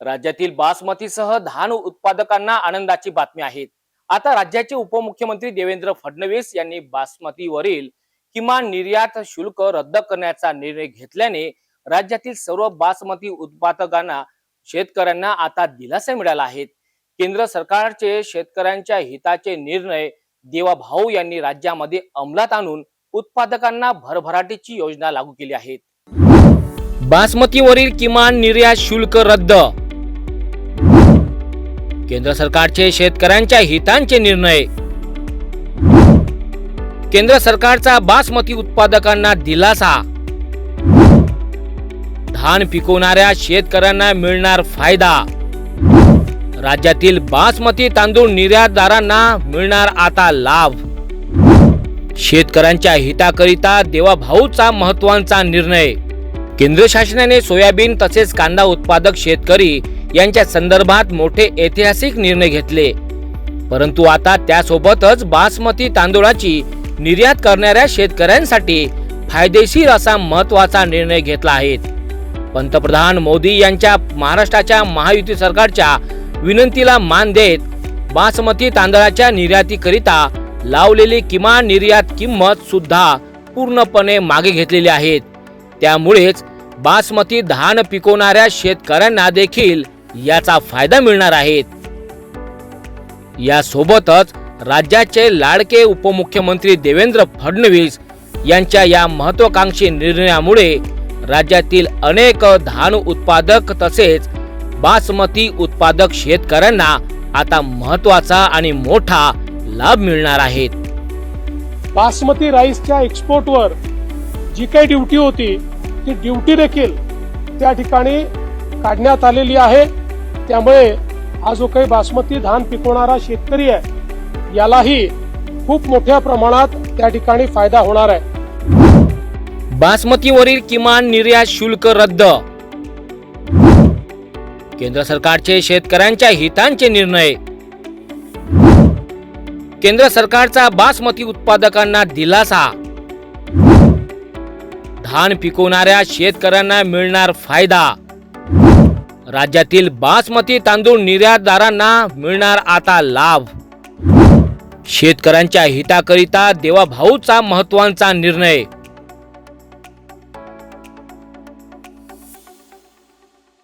राज्यातील बासमतीसह धान उत्पादकांना आनंदाची बातमी आहे. आता राज्याचे उपमुख्यमंत्री देवेंद्र फडणवीस यांनी बासमतीवरील किमान निर्यात शुल्क रद्द करण्याचा निर्णय घेतल्याने राज्यातील सर्व बासमती उत्पादकांना शेतकऱ्यांना आता दिलासा मिळाला आहे. केंद्र सरकारचे शेतकऱ्यांच्या हिताचे निर्णय देवा भाऊ यांनी राज्यामध्ये अंमलात आणून उत्पादकांना भरभराटीची योजना लागू केली आहे. बासमतीवरील किमान निर्यात शुल्क रद्द केंद्र सरकारचे शेतकऱ्यांच्या हितांचे निर्णय. केंद्र सरकारचा बासमती उत्पादकांना दिलासा. धान पिकवणाऱ्या शेतकऱ्यांना मिळणार फायदा. राज्यातील बासमती तांदूळ निर्यातदारांना मिळणार आता लाभ. शेतकऱ्यांच्या हिताकरिता देवाभाऊचा महत्त्वाचा निर्णय. केंद्र शासनाने सोयाबीन तसेच कांदा उत्पादक शेतकरी यांच्या संदर्भात मोठे ऐतिहासिक निर्णय घेतले. परंतु आता त्यासोबतच बासमती तांदूळाची निर्यात करणाऱ्या शेतकऱ्यांसाठी फायदेशीर असा महत्त्वाचा निर्णय घेतला आहे. पंतप्रधान मोदी यांच्या महाराष्ट्राच्या महायुती सरकारच्या विनंतीला मान देत बासमती तांदळाच्या निर्यातीकरिता लावलेली किमान निर्यात किंमत सुद्धा पूर्णपणे मागे घेतलेली आहेत त्यामुळेच बासमती धान पिकवणाऱ्या शेतकऱ्यांना देखील याचा फायदा मिळणार आहेत यासोबतच राज्याचे लाडके उपमुख्यमंत्री देवेंद्र फडणवीस यांच्या या महत्वाकांक्षी निर्णयामुळे राज्यातील अनेक धान उत्पादक तसेच बासमती उत्पादक शेतकऱ्यांना आता महत्त्वाचा आणि मोठा लाभ मिळणार आहेत बासमती राईसच्या एक्सपोर्टवर जी काही ड्युटी होती ती ड्युटी देखील त्या ठिकाणी काढण्यात आलेली आहे. त्यामुळे हा जो काही बासमती धान पिकवणारा शेतकरी आहे यालाही खूप मोठ्या प्रमाणात त्या ठिकाणी फायदा होणार आहे. बासमतीवरील किमान निर्यात शुल्क रद्द. केंद्र सरकारचे शेतकऱ्यांच्या हितांचे निर्णय. केंद्र सरकारचा बासमती उत्पादकांना दिलासा. धान पिकवणाऱ्या शेतकऱ्यांना मिळणार फायदा. राज्यातील बासमती तांदूळ निर्यातदारांना मिळणार आता लाभ. शेतकऱ्यांच्या हिताकरिता देवाभाऊचा महत्त्वाचा निर्णय.